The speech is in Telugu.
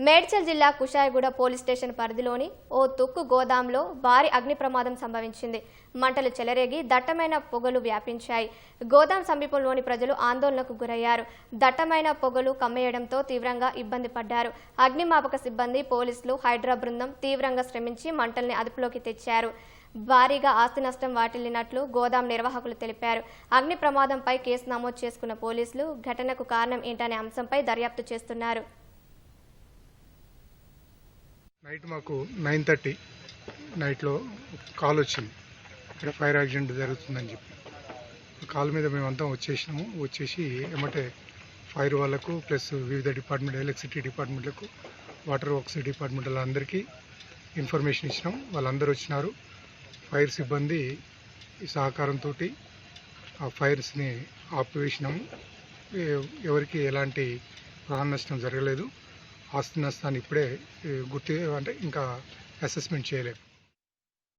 మేడ్చల్ జిల్లా కుషాయిగూడ పోలీస్ స్టేషన్ పరిధిలోని ఓ తుక్కు గోదాంలో భారీ అగ్ని ప్రమాదం సంభవించింది. మంటలు చెలరేగి దట్టమైన పొగలు వ్యాపించాయి. గోదాం సమీపంలోని ప్రజలు ఆందోళనకు గురయ్యారు. దట్టమైన పొగలు కమ్మేయడంతో తీవ్రంగా ఇబ్బంది పడ్డారు. అగ్నిమాపక సిబ్బంది పోలీసులు హైడ్రా బృందం తీవ్రంగా శ్రమించి మంటల్ని అదుపులోకి తెచ్చారు. భారీగా ఆస్తి నష్టం వాటిల్లినట్లు గోదాం నిర్వాహకులు తెలిపారు. అగ్ని ప్రమాదంపై కేసు నమోదు చేసుకున్న పోలీసులు ఘటనకు కారణం ఏంటనే అంశంపై దర్యాప్తు చేస్తున్నారు. నైట్ మాకు నైన్ థర్టీ నైట్లో కాల్ వచ్చింది. ఇక్కడ ఫైర్ యాక్సిడెంట్ జరుగుతుందని చెప్పి. కాల్ మీద మేమంతా వచ్చేసినాము. వచ్చేసి ఏమంటే ఫైర్ వాళ్ళకు ప్లస్ వివిధ డిపార్ట్మెంట్ ఎలక్ట్రిసిటీ డిపార్ట్మెంట్లకు వాటర్ వర్క్స్ డిపార్ట్మెంట్ అందరికీ ఇన్ఫర్మేషన్ ఇచ్చినాం. వాళ్ళందరూ వచ్చినారు. ఫైర్ సిబ్బంది సహకారంతో ఆ ఫైర్స్ని ఆపివేసినాము. ఎవరికి ఎలాంటి ప్రాణ నష్టం జరగలేదు. ఆస్తి నష్టాన్ని ఇప్పుడే గుర్తు అంటే ఇంకా అసెస్మెంట్ చేయలేము